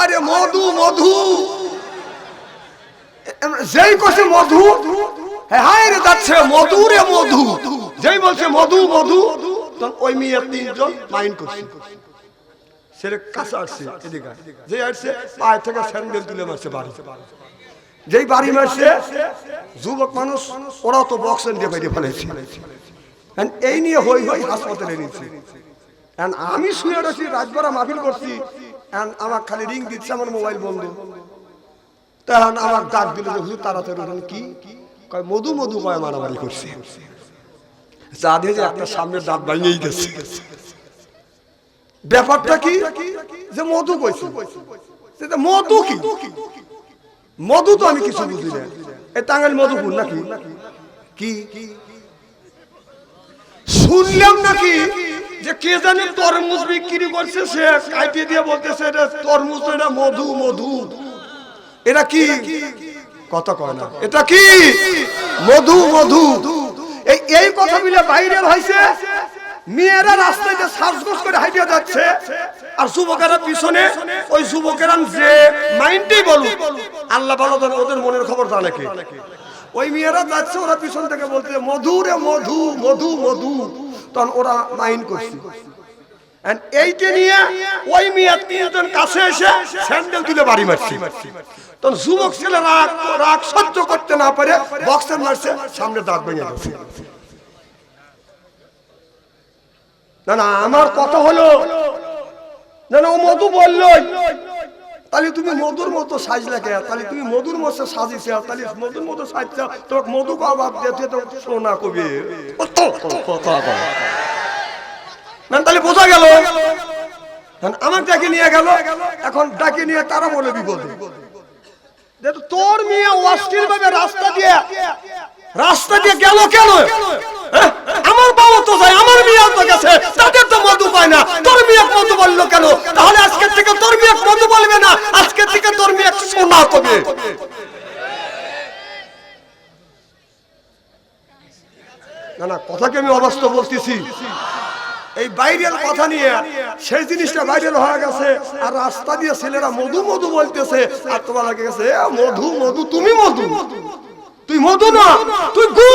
আরে মধু মধু। যেই কছে মধু হ্যাঁ রে যাচ্ছে মধু রে মধু। যেই বলছে মধু মধু ওই মেয়ে তিনজন মাইন্ড করছে। ছেলে কাছে আসছে এদিকে। যে আসছে, পায়ে থেকে স্যান্ডেল তুলে মারছে বাড়ি। যেই বাড়ি মারছে, যুবক মানুষ ওরাও তো বক্সেন দিয়ে বাইরে ফেলেছে। এই নিয়ে হই হই হাসপাতালে নিয়েছি। আমি শুয়ে রয়েছি রাজবাড়া মাহফিল করছি। আমার খালি রিং দিচ্ছে, আমার মোবাইল বন্ধ। তখন আমার ডাক দিল যে, হুজুর, তাড়াতাড়ি কি? কয়, মধু মধু কয় মারামারি করছে। যা দিয়ে দাঁত ভাঙিয়েই গেছে। ব্যাপারটা কি? যে মধু কইছে। সেটা মধু কি? মধু তো আমি কিছু বুঝি না। টাঙ্গাইল মধুপুর নাকি? কি? শুনলাম নাকি যে কে জানে তরমুজ বিক্রি করছে, সে কাইটে দিয়ে বলতেছে, এটা তরমুজ, এটা মধু মধু। এটা কি? কথা কয় না। এটা কি? মধু মধু। এই এই কথা মিলে বাইরে হয়েছে। মেয়েরা রাস্তায় যে সাজগোজ করে হাইটে যাচ্ছে, আর যুবকেরা পিছনে, ওই যুবকেরা যে মাইন্ডেই বলুক, আল্লাহ ভালো ওদের মনের খবর জানে কে? ওই মেয়েরা যাচ্ছে, ওরা পিছন থেকে বলতে মধু রে, মধু মধু মধু। তখন ওরা মাইন্ড করছে। নিয়ে ওই কাছে এসে স্যান্ডেল তুলে বাড়ি মারছি। তখন রাগ সহ্য করতে না পারে সামনে না না, আমার কথা হলো, না না, ও মধু বলল তাহলে তুমি মধুর মতো সাজলে কে? তাহলে তুমি মধুর মতো সাজিছে, তাহলে মধুর মতো সাজছ, তোমাকে মধু কাবাব দিয়েছে তো সোনা কবি। তাহলে বোঝা গেল? আমার ডাকে নিয়ে গেল, এখন ডাকে নিয়ে তারা বলে বিপদে। তোর মেয়ে অস্থির ভাবে রাস্তা দিয়ে রাস্তা দিয়ে গেল কেন? আমার বাবা তো যায়, আমার মেয়ে তো গেছে। তাদের তো মধু পায় না। তোর মেয়ে মধু বলল কেন? তাহলে আজকের থেকে তোর মেয়ে মধু বলবে না। আজকের থেকে তোর মেয়ে সোনা কবে? এই বাইরের কথা নিয়ে সেই জিনিসটা বাইরের হয়ে গেছে। আর রাস্তা দিয়ে ছেলেরা মধু মধু বলতেছে। আর তোমার লাগে মধু মধু, তুমি মধু। তুই মধু না, তুই গু।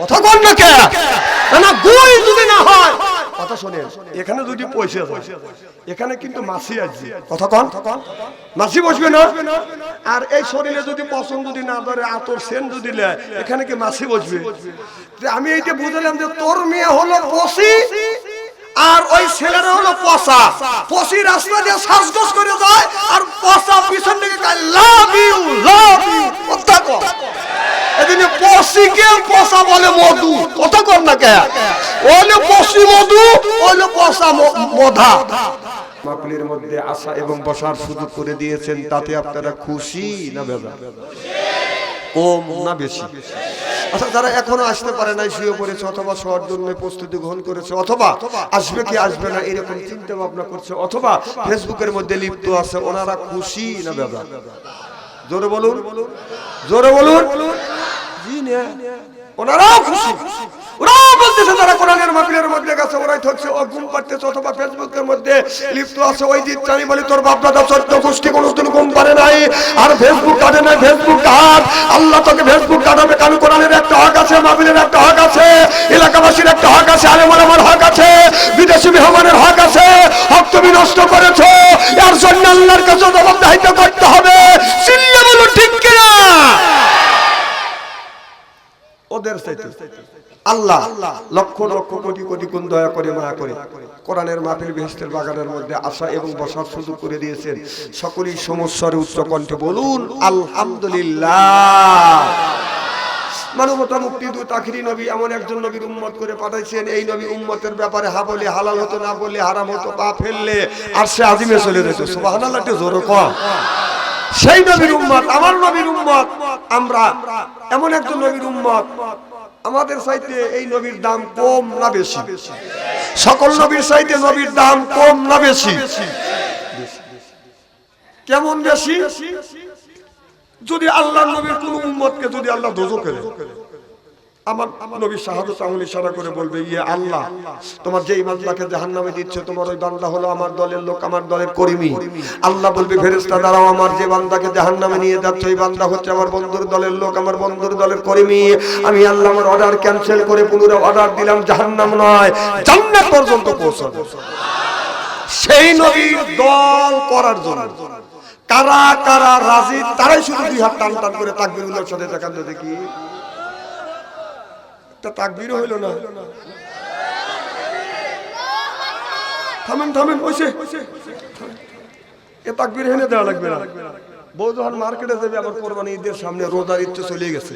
কথা কর না কে? না যদি না হয়। কথা শোনেন, এখানে পয়সা এখানে কিন্তু মাসি আছে। কথা কন। বসবে না? আর এই শরীরে যদি পছন্দ যদি না ধরে আতর সেন যদি এখানে কি মাসি বসবে? আমি এইটা বুঝলাম যে তোর মেয়ে হলো পশি, আর ওই ছেলেরা হলো পচা পশি রাস্তা দিয়ে শ্বাসগোস করে যায় আর পচা পিছন থেকে লাভ ইউ লাভ ইউ কথা কর এদিনে পশিকে পচা বলে মধু? কথা কর না কে? ওইলে পশি মধু, ওইলে পচা ম- মধা। মাকলির মধ্যে আসা এবং বসার সুযোগ করে দিয়েছেন, তাতে আপনারা খুশি না বেজা কম না বেশি? আচ্ছা যারা এখনও আসতে পারে নাই, শুয়ে পড়েছে, অথবা শোয়ার জন্য প্রস্তুতি গ্রহণ করেছে, অথবা আসবে কি আসবে না, এরকম চিন্তা ভাবনা করছে, অথবা ফেসবুকের মধ্যে লিপ্ত আছে, ওনারা খুশি না বেজা জোরে বলুন জোরে বলুন। ওনারাও খুশি। ওরাও বলতেছে যারা কোরআনের মধ্যে গেছে, ওরাই থাকছে পাড়তেছে, অথবা মধ্যে লিপ্ত আছে, ওই জিত আমি বলি, তোর বাপ দাদা গোষ্ঠী ঘুম পারে নাই। আর ফেসবুক কাটে নাই, ফেসবুক কাট আল্লাহ তোকে ফেসবুক কাটাবে কারণ কোরআনের একটা হক আছে, মাহফিলের একটা হক আছে, এলাকাবাসীর একটা হক আছে আলেমার আমার হক আছে, বিদেশি মেহমানের হক আছে, হক তুমি নষ্ট করেছ। এর জন্য আল্লাহর কাছে জবাবদাহিত করতে হবে চিল্লে বলো ঠিক কিনা ওদের চাইতে আল্লাহ লক্ষ কোটি কোটি গুণ দয়া করে মায়া করে কোরআনের মাপের বেহেস্তের বাগানের মধ্যে আসা এবং বসার সুযোগ করে দিয়েছেন। সকলেই সমস্যার উচ্চ কণ্ঠে বলুন, আলহামদুলিল্লাহ। মানবতা মুক্তি দু তাখিরি নবী, এমন একজন নবীর উম্মত করে পাঠাইছেন, এই নবী উম্মতের ব্যাপারে হা বলে, হালাল হতো, না বললে হারাম হতো, পা ফেললে আর সে আজিমে চলে যেত। একটু জোরে কম সেই নবীর উম্মত, আমার নবীর উম্মত, আমরা এমন একজন নবীর উম্মত আমাদের চাইতে এই নবীর দাম কম না বেশি? সকল নবীর চাইতে নবীর দাম কম না বেশি? কেমন বেশি? যদি আল্লাহ নবীর কোন উম্মতকে যদি আল্লাহ দোজো করে। আমার নবী শাহাদত আঙুল ইশারা করে বলবে ইয়ে আল্লাহ, তোমার যেই বান্দাকে জাহান্নামে দিচ্ছে, তোমার ওই বান্দা হলো আমার দলের লোক, আমার দলের কর্মী। আল্লাহ বলবে, ফেরেশতা, দাঁড়াও, আমার যে বান্দাকে জাহান্নামে নিয়ে যাচ্ছে, ওই বান্দা হচ্ছে আমার বন্ধুর দলের লোক, আমার বন্ধুর দলের কর্মী। আমি আল্লাহ আমার অর্ডার ক্যান্সেল করে পুনরায় অর্ডার দিলাম, জাহান্নাম নয়, জান্নাত পর্যন্ত পৌঁছাবে। সেই নবীর দল করার জন্য কারা কারা রাজি, তারাই শুধু দুই হাত টান টান করে তাকবিরুল্লাহর সাথে দেখান দেখি। একটা তাকবিরও হইল না। থামেন থামেন বসে। এ তাকবির হেনে দেওয়া লাগবে না। বউ যখন মার্কেটে যাবে আবার কোরবানি ঈদের সামনে রোজার ঈদ চলে গেছে।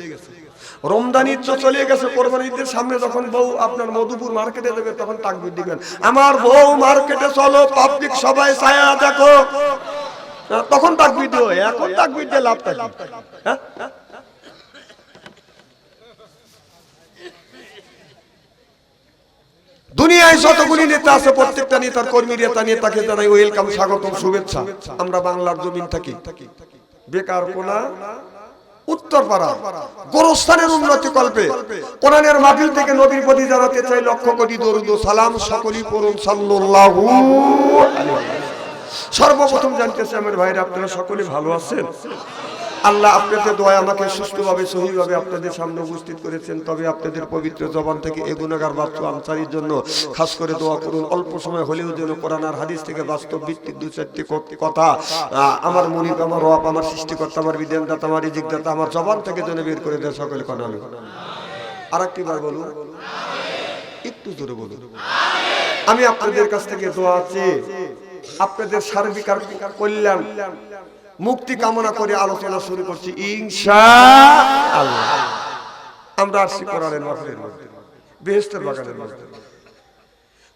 রমজান ঈদ চলে গেছে কোরবানি ঈদের সামনে যখন বউ আপনার মধুপুর মার্কেটে যাবে তখন তাকবির দিবেন। আমার বউ মার্কেটে চলো পাবলিক সবাই ছায়া দেখো। হ্যাঁ, তখন তাকবির দিও। এখন তাকবির দিয়ে লাভ থাকে হ্যাঁ। দুনিয়ায় যতগুলি নেতা আছে, প্রত্যেকটা নেতার কর্মী নেতা, নেতাকে জানাই ওয়েলকাম স্বাগতম, শুভেচ্ছা। আমরা বাংলার জমিন থাকি। বেকার কোনা সর্বপ্রথম জানতেছি আমার ভাইরা, আপনারা সকলে ভালো আছেন? আল্লাহ আপনাদের দোয়া আমাকে সুস্থভাবে, সহিভাবে আপনাদের সামনে উপস্থিত করেছেন। তবে আপনাদের পবিত্র জবান থেকে এ গুণাগার বাচ্চু আনসারির জন্য খাস করে দোয়া করুন। অল্প সময় হলেও যেন কোরআন আর হাদিস থেকে বাস্তব ভিত্তিক দু চারটি কথা আমার মনিব, আমার রব, আমার সৃষ্টিকর্তা, আমার বিধানদাতা, আমার রিজিকদাতা, আমার জবান থেকে যেন বের করে দেয় সকলে কথা আর একটি বার বলুন। একটু জোরে বলুন। আমি আপনাদের কাছ থেকে দোয়া চেয়ে আপনাদের সার্বিক কল্যাণ মুক্তি কামনা করে আলোচনা শুরু করছি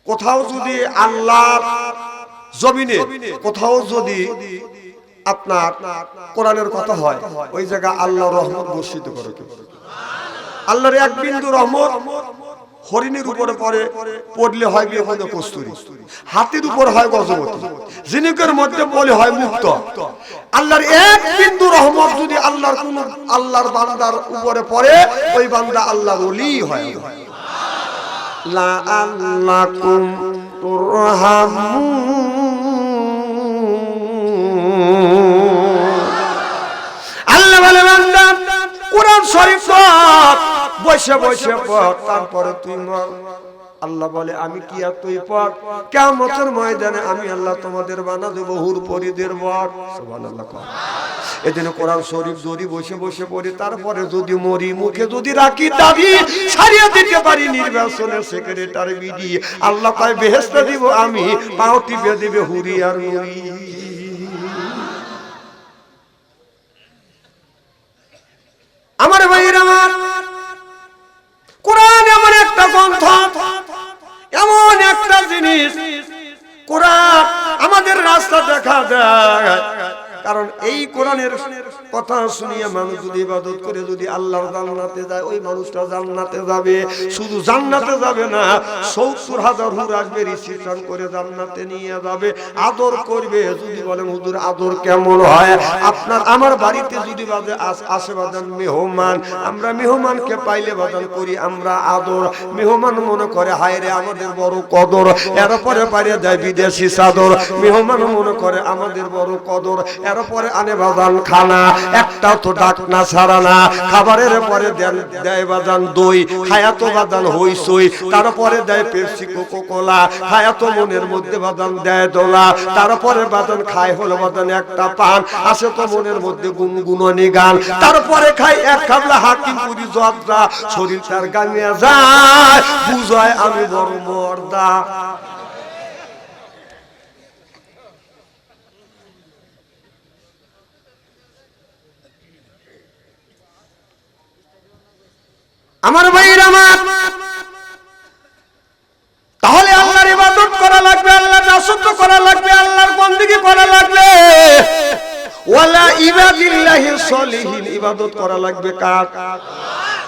কোথাও যদি আল্লাহর জমিনে, কোথাও যদি আপনার কোরআনের কথা হয়, ওই জায়গা আল্লাহ রহমত বর্ষিত করে আল্লাহর এক বিন্দু রহমত হরিণের উপরে পরে পড়লে হয় বেহদ কস্তুরি। হাতির উপর হয় গজবতী। জিনিকের মধ্যে বলে হয় মুক্ত। আল্লাহর এক বিন্দু রহমত যদি আল্লাহর কোন আল্লাহর বান্দার উপরে পড়ে ওই বান্দা আল্লাহর ওলি হয়। লা আল্লাকুম তুরহামুন। আল্লাহ বলে বান্দা কোরআন শরীফ বসে বসে পড় তারপরে তুই মর। আল্লাহ বলে আমি কি আর তুই পড় কেমতের ময়দানে আমি আল্লাহ তোমাদের বানা দেবো হুর পরিদের বর কর। এদিন কোরআন শরীফ যদি বসে বসে পড়ি তারপরে যদি মরি মুখে যদি রাখি দাবি সারিয়ে দিতে পারি নির্বাচনের সেক্রেটারি বিডি আল্লাহ কয় বেহেস্তে দিব আমি পাও টিপে দিবে হুরি আর হুরি দেখা দেয় কারণ এই কোরআনের কথা শুনিয়ে মানুষ যদি ইবাদত করে, যদি আল্লাহর জান্নাতে যায়, ওই মানুষটা জান্নাতে যাবে। শুধু জান্নাতে যাবে না, সত্তর হাজার হুর আসবে রিসিপশন করে জান্নাতে নিয়ে যাবে। আদর করবে। যদি বলেন, হুজুর, আদর কেমন হয়? আপনার, আমার বাড়িতে যদি বাজে আস- বাজান মেহমান, আমরা মেহমানকে পাইলে বাজান করি, আমরা আদর। মেহমান মনে করে, হায় রে, আমাদের বড় কদর। এরপরে পারে দেয় বিদেশি চাদর। মেহমান মনে করে, আমাদের বড় কদর। এরপরে আনে বাজান খানা একটা তো ডাক না, ছাড়া না। খাবারের পরে দেয় বাজান দই খায়াতো বাজান হইসই তারপরে দেয় পেপসি কোকো কোলা খায়াতো মনের মধ্যে বাদান দেয় দোলা। তারপরে বাদান খায় হলো বাদান একটা পান, আসে তো মনের মধ্যে গুনগুননি গান তারপরে খাই এক খাবলা হাকিম পুরি জর্দা, শরীর তার গামিয়া যায়, বুঝায় আমি বড় মর্দা। আমার ভাইয়ের আমার। তাহলে আল্লাহর ইবাদত করা লাগবে, আল্লাহর দাসত্ব করা লাগবে, আল্লাহর বন্দিগি করা লাগবে। ওয়ালা ইবাদিল্লাহি সলিহিন, ইবাদত করা লাগবে কার?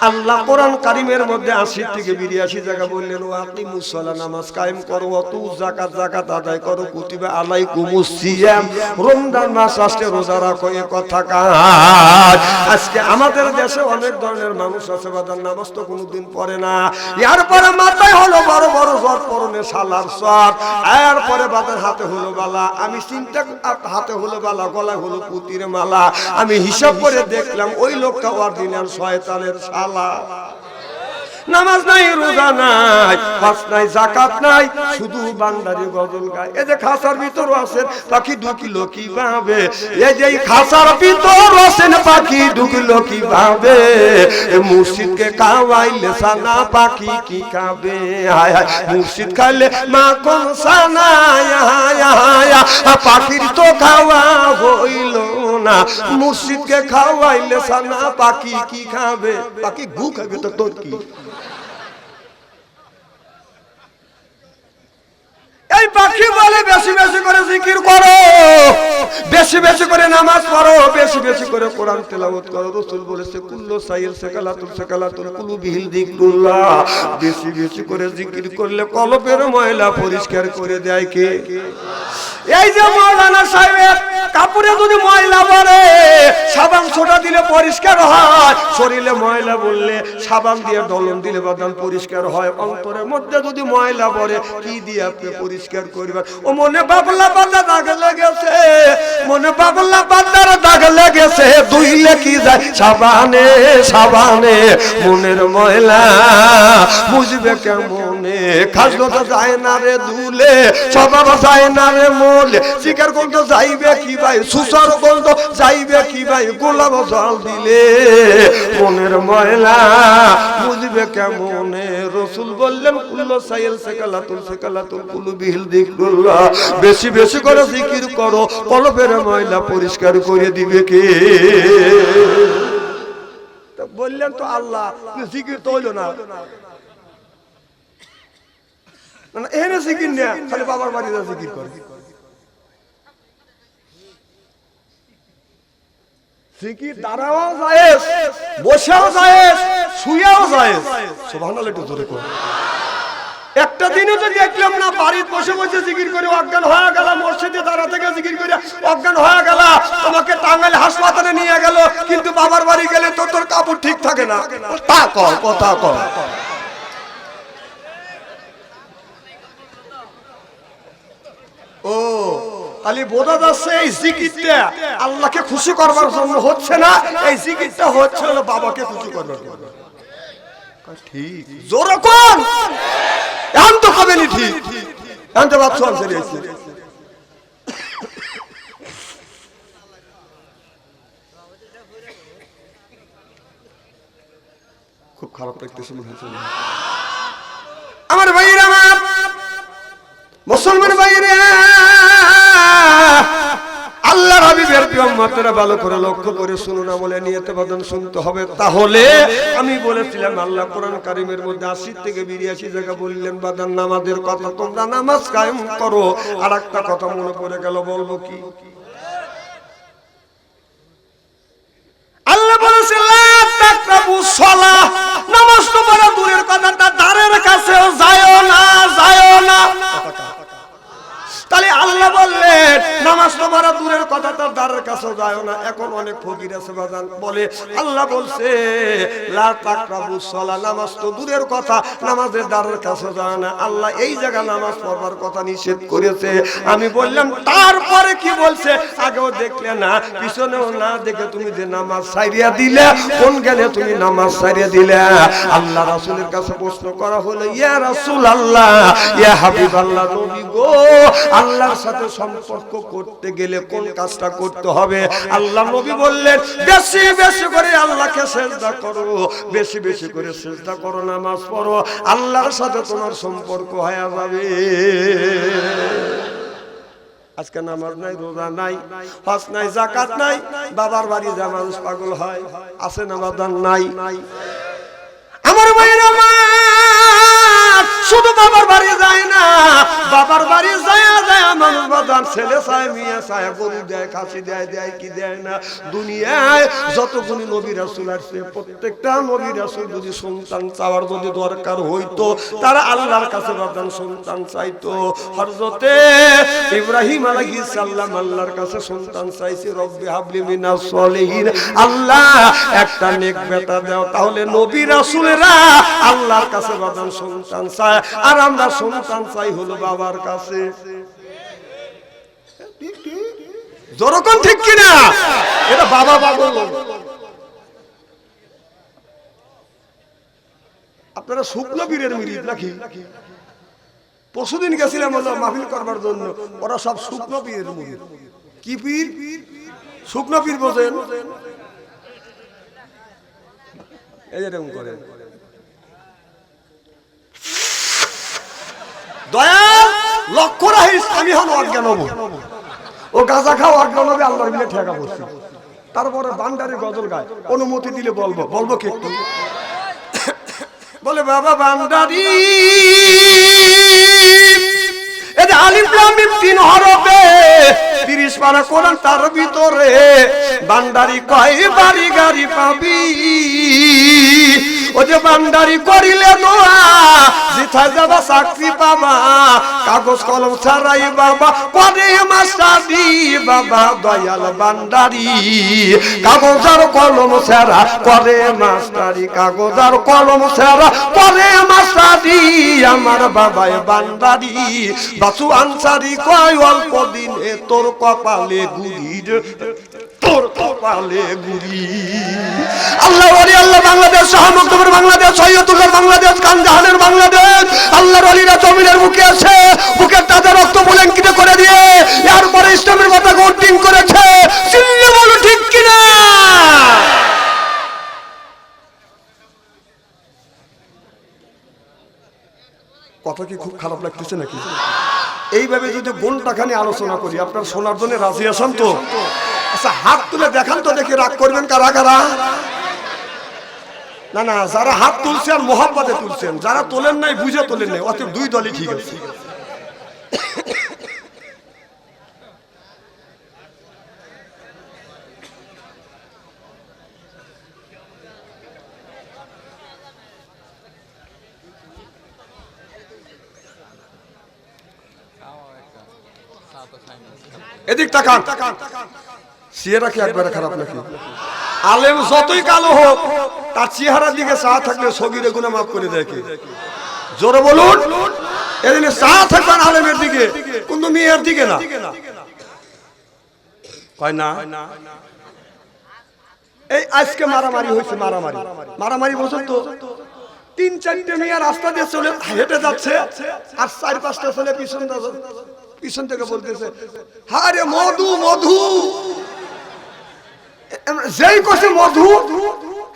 আল্লাহ কোরআন কারিমের মধ্যে আশি থেকে বিরিয়াশি জায়গা বললেন ও আপনি মুসলা নামাজ কায়েম করো অত জাকাত জাকাত আদায় করো, কুতিবে আলাই কুমুসিয়াম রমজান মাস আসছে রোজা রাখো, এ কথা কাজ আজকে আমাদের দেশে অনেক ধরনের মানুষ আছে বাদার নামাজ তো কোনোদিন পড়ে না। এরপরে মাথায় হলো বড় বড় জ্বর, পরনে সালার সর এরপরে বাদার হাতে হলো বালা, আমি চিন্তা হাতে হলো বালা গলা হলো পুতির মালা। আমি হিসাব করে দেখলাম, ওই লোকটা অরিজিনাল শয়তানের শালা। নামাজ নাই, রোজা নাই, হজ নাই জাকাত নাই, শুধু বান্দারি গজল গায়। এই যে খাসার ভিতর আছেন, পাখি ঢুকিলো কি ভাবে এই যে খাসার ভিতর আছেন, পাখি ঢুকিলো কি ভাবে এ মুর্শিদকে খাওয়াইলে সানা, পাখি কি খাবে? হায় হায়, মুর্শিদ খাইলে মা কোন সানা হায় হায়, পাখির তো খাওয়া হইল না, মুর্শিদকে খাওয়াইলে সানা পাখি কি খাবে? পাখি ঘু খাবে তো তোর কি? এই পাখি বলে বেশি বেশি করে জিকির করো। বেশি বেশি করে নামাজ পড়ো, বেশি বেশি করে কোরআন তেলাওয়াত করো। বলেছে সাইল কুলুবিহিল যিকরুল্লাহ। বেশি বেশি করে জিকির করলে ময়লা পরিষ্কার করে দেয় কে? এই যে মাওলানা সাহেব কাপড়ে যদি ময়লা পড়ে, সাবান ছোটা দিলে পরিষ্কার হয়। শরীরে ময়লা বললে সাবান দিয়ে ডলন দিলে বাদান পরিষ্কার হয়। অন্তরের মধ্যে যদি ময়লা পড়ে, কি দিয়ে আপনি পরিষ্কার করবেন? ও মনে বাবলা বাদা দাগ লেগেছে, মনে বাবলা বাদার দাগ লেগেছে। দুইলে কি যায়? সাবানে সাবানে মনের ময়লা বুঝবে কেমনে? খাসলো তো যায় না রে দুলে, স্বভাব যায় না রে মোলে। শিকার গন্ধ যাইবে কি ভাই সুসার গন্ধ যাইবে কি ভাই? গোলাপ জল দিলে মনের ময়লা বুঝবে কেমনে? রসুল বললেন কুল্লো সাইল সেকালাতুল সেকালাতুল কুলু বিহিল বেশি বেশি করে জিকির করো কলবের ময়লা পরিষ্কার করে দিবে কে? বললেন তো আল্লাহ জিকির তো হইল না। না, এখানে জিকির না খালি বাবার বাড়িতে জিকির করে। জিকির দাঁড়াও যায় বসেও যায় শুয়েও যায় সুবহানাল্লাহ, একটু জোরে একটা দিনও তো দেখলাম না বাড়িতে বসে বসে জিকির করে অজ্ঞান হয়ে গেল মসজিদে দাঁড়া থেকে জিকির করে অজ্ঞান হয়ে গেল তোমাকে টাঙ্গাইল হাসপাতালে নিয়ে গেল, কিন্তু বাবার বাড়ি গেলে তো তোর কাপড় ঠিক থাকে না। তা কর, কথা কর। ও তাহলে বোঝা যাচ্ছে এই জিকিরটা আল্লাহকে খুশি করবার জন্য হচ্ছে না, এই জিকিরটা হচ্ছে হলো বাবাকে খুশি করবার জন্য। খুব খারাপ লাগতেছে মনে হচ্ছে আমার ভাইয়ের আমার। মুসলমান আল্লাহ হাবিবের প্রিয়মাত্রা ভালো করে লক্ষ্য করে শুনুন আমলে নিয়তে বাদন শুনতে হবে। তাহলে আমি বলেছিলাম, আল্লাহ কোরআন কারিমের মধ্যে আশি থেকে বিরিয়াশি জায়গা বললেন, বাদান নামাজের কথা তোমরা নামাজ কায়েম করো। আর একটা কথা মনে পড়ে গেল, বলব কি? আল্লাহ বলেছে লা তাকরাবু সালাহ নামাজ তো বড় দূরের কথা তার দ্বারের কাছেও যায়ও না যায়ও না তাহলে আল্লাহ বললেন নামাজ তো বড় দূরের কথা তার দ্বারের কাছেও যায়ও না এখন অনেক ফকির আছে বাজান, বলে, আল্লাহ বলছে, লা তাকরাবু সালাহ নামাজ তো দূরের কথা, নামাজের দ্বারের কাছে যায় না। আল্লাহ এই জায়গা নামাজ পড়বার কথা নিষেধ করেছে। আমি বললাম, তারপরে কি বলছে? আগেও দেখলে না, পিছনেও না দেখে তুমি যে নামাজ সাইরিয়া দিলে, কোন গেলে তুমি নামাজ সাইরিয়া দিলে? আল্লাহ রাসূলের কাছে প্রশ্ন করা হলো, ইয়া রাসূল আল্লাহ ইয়া হাবিব আল্লাহ নবী গো, আল্লাহর সাথে সম্পর্ক করতে গেলে কোন কাজটা করতে হবে? আল্লাহ নবী বললেন, বেশি বেশি করে আল্লাহকে সেজদা করো। বেশি বেশি করে সেজদা করো, নামাজ পড়ো। আল্লাহর সাথে তোমার সম্পর্ক হয়ে যাবে। আজকে নামাজ নাই, রোজা নাই, হজ নাই জাকাত নাই, বাবার বাড়ি যা মানুষ পাগল হয়, আছে নামাজ নাই? শুধু বাবার বাড়ি যায় না, বাবার বাড়ি যায় যায় মানুষ বাজার ছেলে চায়, মেয়ে চায়, গরু দেয়, খাসি দেয় দেয়, কি দেয় না। দুনিয়ায় যতগুলি নবী রাসূল আসছে, প্রত্যেকটা নবী রাসূল যদি সন্তান চাওয়ার যদি দরকার হইতো, তারা আল্লাহর কাছে বাদান সন্তান চাইতো। হযরতে ইব্রাহিম আলাইহিস সালাম আল্লাহর কাছে সন্তান চাইছে, রব্বি হাবলি মিনাস সলিহিন। আল্লাহ, একটা নেক বেটা দাও। তাহলে নবী রাসূলেরা আল্লাহর কাছে বাদান সন্তান চায়। আর আমরা সন্তান চাই হলো বাবার কাছে। ঠিক কিনা? এটা বাবা বাবা আপনারা শুক্ল বীরের মিরিদ নাকি? পরশুদিন গেছিলাম হলো মাহফিল করবার জন্য। ওরা সব শুকনো পীরের মুরিদ। কি পীর? শুকনো পীর বোঝেন? এই যেরকম করেন। দয়া, লক্ষ্য রাখিস, আমি হন অজ্ঞান হব ও গাঁজা খাও অজ্ঞান হবে আল্লাহর মিলে ঠেকা বসছি। তারপরে বান্ডারি গজল গায়, অনুমতি দিলে বলব। বলব কি একটু? বলে, বাবা বান্ডারি এটা আলিম লামিম তিন হরফে, তিরিশ পারা কোরআন তার ভিতরে। বান্ডারি কয়, বাড়ি গাড়ি পাবি। ও যে বান্ডারি করিলে দোয়া জিথায় যাবা চাকরি পাবা, কাগজ কলম ছাড়াই বাবা, পরে মাস্টারি বাবা, দয়াল বান্ডারি কাগজ আর কলম ছাড়া করে মাস্টারি কাগজ আর কলম ছাড়া করে মাস্টারি আমার বাবায় বান্ডারি বাসু আনসারি কয়, অল্প দিনে তোর কপালে গুড়ির তোর কপালে গুড়ি আল্লাহ ওলি আল্লাহ বাংলাদেশ শাহমুক্তপুর বাংলাদেশ সৈয়দুল্লাহ বাংলাদেশ খানজাহানের বাংলাদেশ। আল্লাহর অলিরা জমিনের মুখে আছে বুকের তাদের রক্ত বুলেঙ্কিত করে দিয়ে এরপরে ইসলামের কথা গোটিং করেছে। চিল্লি বলো ঠিক কিনা? কথা কি খুব খারাপ লাগতেছে নাকি? এইভাবে যদি ঘন্টাখানি আলোচনা করি আপনার শোনার জন্য রাজি আছেন তো? আচ্ছা হাত তুলে দেখান তো দেখি রাগ করবেন কারা কারা? না না, যারা হাত তুলছেন মোহাম্মদে তুলছেন, যারা তোলেন নাই, বুঝে তোলেন নাই অত দুই দলই ঠিক আছে। এদিক তাকান। চেহারা কি একবারে খারাপ নাকি? আলেম যতই কালো হোক, তার চেহারার দিকে চা থাকলে সগিরে গুণা মাফ করে কে? জোরে বলুন এদিকে চা থাকবেন আলেমের দিকে কিন্তু মেয়ের দিকে না। কয় না? এই আজকে মারামারি হয়েছে, মারামারি। মারামারি বলছেন তো, তিন চারটে মেয়ে রাস্তা দিয়ে চলে, হেঁটে যাচ্ছে, আর চার পাঁচটা ছেলে পিছন পিছন থেকে বলতেছে হারে মধু মধু। যেই কছে মধু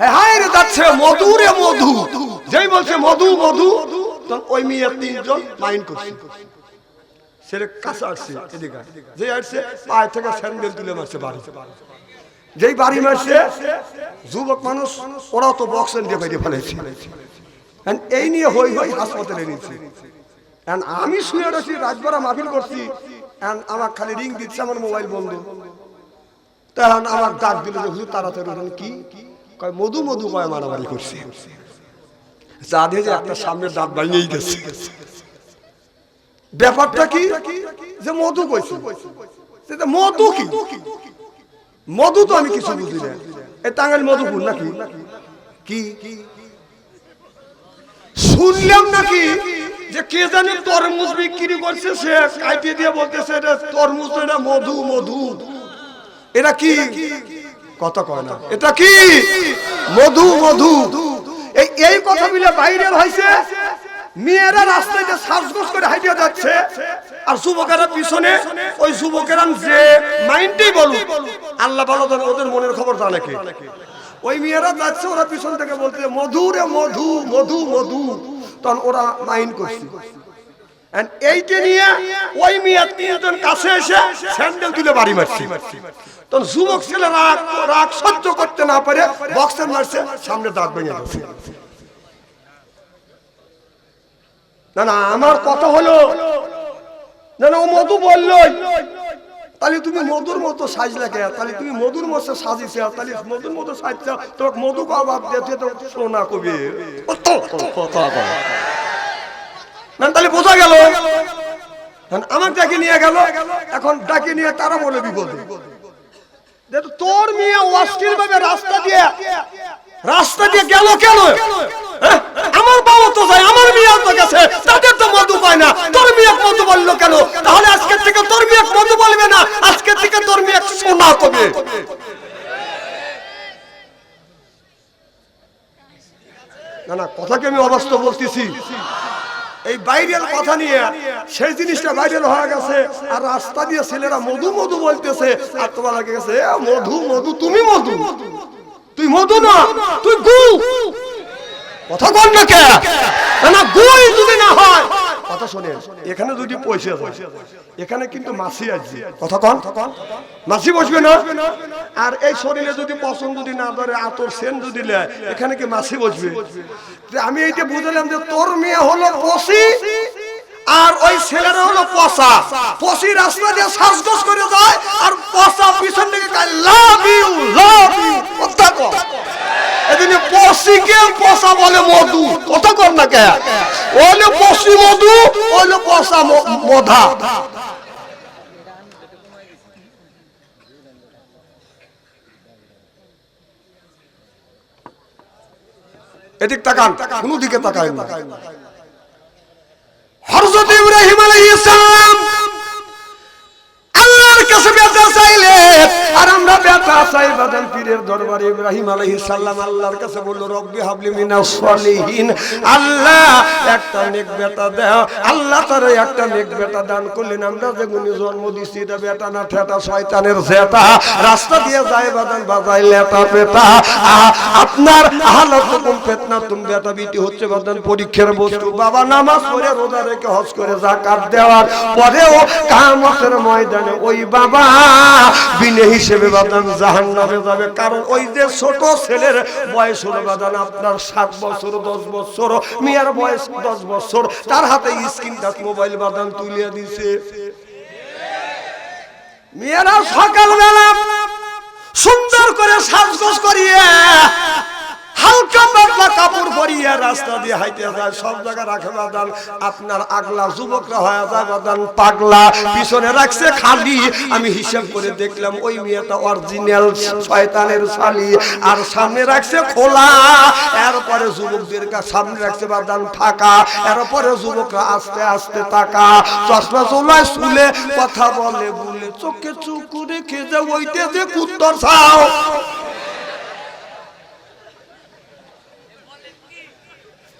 হ্যাঁ রে যাচ্ছে মধু রে মধু। যেই বলছে মধু মধু, তখন ওই মেয়ে তিনজন মাইন্ড করছে। ছেলে কাছে আসছে এদিকে যে আসছে, পায়ে থেকে স্যান্ডেল তুলে মারছে বাড়ি। যেই বাড়ি মারছে, যুবক মানুষ, ওরাও তো বক্স দিয়ে বেরিয়ে ফেলেছে। এই নিয়ে হই হই হাসপাতালে And আমি শুয়ে রয়েছি রাজবাড়া মাহফিল করছি। আমার খালি রিং দিচ্ছে, আমার মোবাইল বন্ধ। তখন আমার ডাক দিল যে, হুজুর, তাড়াতাড়ি কি? কয়, মধু মধু কয় মারামারি করছে। যা দিয়ে যে একটা সামনের দাঁত গেছে। ব্যাপারটা কি? যে মধু কইছে। সেটা মধু কি? মধু তো আমি কিছু বুঝি না। এই টাঙ্গাইল মধুপুর নাকি? কি? শুনলাম নাকি যে কে জানি তরমুজ বিক্রি করছে, সে কাইটে দিয়ে বলতেছে, এটা তরমুজ, এটা মধু মধু। এটা কি? কথা কয় না। এটা কি? মধু মধু। এই এই কথা মিলে বাইরে হয়েছে। মেয়েরা রাস্তায় যে সাজগোজ করে হাইটে যাচ্ছে। আর যুবকেরা পিছনে ওই যুবকেরা যে মাইন্ডই বলুক। আল্লাহ ভালো জানে ওদের মনের খবর জানে কে? ওই মেয়েরা যাচ্ছে ওরা পিছন থেকে বলতে মধু রে মধু মধু মধু। তখন ওরা মাইন্ড করছে। কাছে এসে স্যান্ডেল তুলে বাড়ি মারছে। ছেলে রাগ সহ্য করতে না পারে মারছে না না, আমার কথা হলো, না না, ও মধু বললই তাহলে তুমি মধুর মতো সাজলে কে? তাহলে তুমি মধুর মতো সাজিছে, তাহলে মধুর মতো সাজছ, তোমাকে মধু কাবাব তো সোনা কবি। কথা তাহলে বোঝা গেল। আমার ডাকে নিয়ে গেল এখন ডাকে নিয়ে তারা বলে বিপদে। তোর মেয়ে অস্থির ভাবে রাস্তা দিয়ে রাস্তা দিয়ে গেল কেন? হ্যাঁ? আমার বাবা তো যায় আমার মেয়ে তো গেছে তাদের তো মধু পায় না। তোর মেয়ে মধু বলল কেন? তাহলে আজকের থেকে তোর মেয়ে মধু বলবে না আজকের থেকে তোর মেয়ে সোনা কবে না না কথাকে আমি অবাস্তব বলতেছি। এই বাইরের কথা নিয়ে সেই জিনিসটা বাইরের হয়ে গেছে। আর রাস্তা দিয়ে ছেলেরা মধু মধু বলতেছে, আর তোমার লাগে গেছে মধু মধু, তুমি মধু। তুই মধু না, তুই গু। কথা বল না কে? না গুই যদি না শোনেন এখানে যদি পয়সা যায়, এখানে কিন্তু মাসি আছে কথা কন। মাসি বসবে না? আর এই শরীরে যদি পছন্দ যদি না ধরে, আতর সেন যদি নেয়, এখানে কি মাসি বসবে? আমি এইটা বুঝলাম যে তোর মেয়ে হলো পশি, আর ওই ছেলেরা হলো পশা। পশি রাস্তা দিয়ে শ্বাসগোস করে যায় আর পশা পিছন দিকে লাভ ইউ লাভ ইউ কথা এদিকে পশিকে পশা বলে মধু? কথা কর না কে? ওইলে পশি মধু, ওইলে পশা মধা। এদিক তাকান, কোন দিকে তাকায় না। হযরত ইব্রাহিম আলাইহিস সালাম আল্লাহর কাছে বেচা চাইলে আর আমরা আপনার হচ্ছে পরীক্ষার বস্তু। বাবা, নামাজ পড়ে রোজা রেখে হজ করে জাকাত দেওয়ার পরেও কামতের ময়দানে ওই বাবা বিনে হিসেবে বাদান জাহান নামে যাবে। কারণ ওই যে ছোট ছেলের বয়স হলো বাদান আপনার সাত বছর, দশ বছর, মেয়ের বয়স দশ বছর, তার হাতে স্ক্রিন টাচ, মোবাইল বাদান তুলিয়ে দিছে। মেয়েরা সকালবেলা সুন্দর করে সাজগোজ করিয়ে খালি। আমি হিসাব করে দেখলাম ওই মেয়েটা অরিজিনাল আর সামনে রাখছে খোলা। এরপরে যুবকদের সামনে রাখছে বাদান ফাঁকা। এরপরে যুবকরা আস্তে আস্তে তাকা। চশমা চোলায় শুলে কথা বলে বলে, চোখে চুপ রেখে যে ওইতে যে কুত্তর ছাও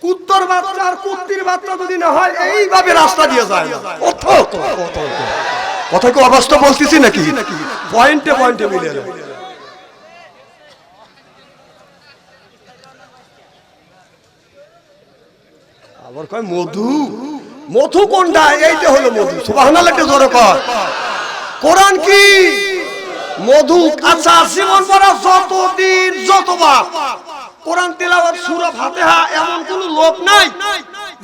কুত্তর বাচ্চা আর কুত্তির বাচ্চা যদি না হয়, এইভাবে রাস্তা দিয়ে যায়। কথা কি অবাস্তব বলতেছি নাকি? পয়েন্টে পয়েন্টে মিলে আবার কয়, মধু? মধু কোনটা? এইটা হলো মধু। সুবহানাল্লাহ, একটা জোরে কর কোরআন কি? মধু। আচ্ছা জীবন পড়া যতদিন, যতবার। কোরআন তেলাওয়াত, সূরা ফাতিহা এমন কোন লোক নাই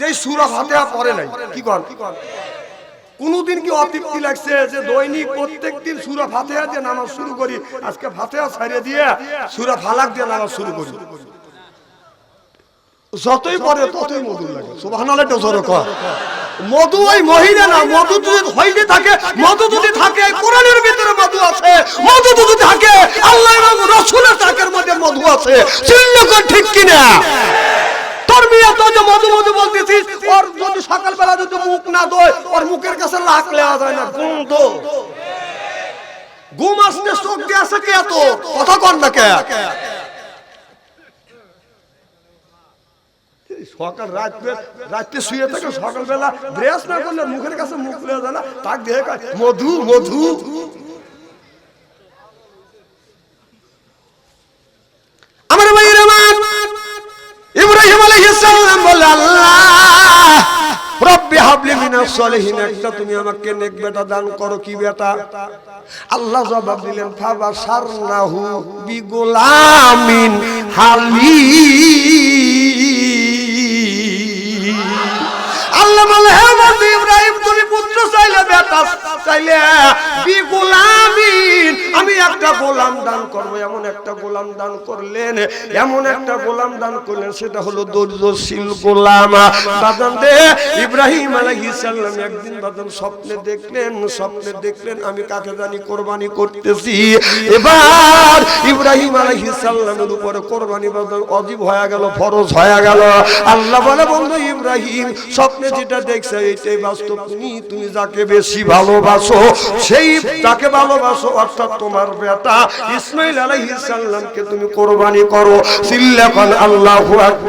যে সূরা ফাতিহা পড়ে নাই। কি কর কোনদিন কি অতৃপ্তি লাগছে যে দৈনিক প্রত্যেক দিন সুরা ফাতেহা দিয়ে নামাজ শুরু করি, আজকে ফাতেহা ছাড়িয়ে দিয়ে সুরা ফালাক দিয়ে নামাজ শুরু করি? যতই পরে ততই মধু লাগে। সুবহানাল্লাহ, একটু জোরে কর। মধু ওই মহিলা না, মধু যদি হইতে থাকে, মধু যদি থাকে, কোরআনের ভিতরে মধু আছে, মধু যদি থাকে আল্লাহ এবং রসুলের তাকের মধ্যে মধু আছে কর ঠিক কিনা? দোয় দিয়ে সকাল রাত রাত্রে শুয়ে থাকে সকালবেলা ব্রেস না করলে মুখের কাছে মুখ লেওয়া যায় না, তাক দেখে মধু মধু। আমার ইব্রাহিম আলাইহিস সালাম বলে, আল্লাহ, রব্বি হাবলি মিনাস সলিহিন। একটা তুমি আমাকে নেক বেটা দান করো, কি বেটা? আল্লাহ জবাব দিলেন, ফাবা সারনাহু বিগুলামিন হালি আল্লাহ বলে, হে ইব্রাহিম পুত্র চাইলে বেটা চাইলে বি গোলামিন আমি একটা গোলাম দান করব, এমন একটা গোলাম দান করলেন, এমন একটা গোলাম দান করলেন, সেটা হলো দরিদ্রশীল গোলাম। বাদান দে, ইব্রাহিম আলাইহিস সালাম একদিন বাদান স্বপ্নে দেখলেন স্বপ্নে দেখলেন, আমি কাকে জানি কোরবানি করতেছি। এবার ইব্রাহিম আলাইহিস সালামের উপরে কোরবানি বাদান অজীব হয়ে গেল, ফরজ হয়ে গেল। আল্লাহ বলে, বন্ধু ইব্রাহিম, স্বপ্নে যেটা দেখছে এইটাই বাস্তব। তুমি তুমি যাকে বেশি ভালোবাসো, সেই যাকে ভালোবাসো, অর্থাৎ তোমার বেটা ইসমাইল আলাইহিস সালামকে তুমি কোরবানি করো। সিল্লাকান আল্লাহু আকবার।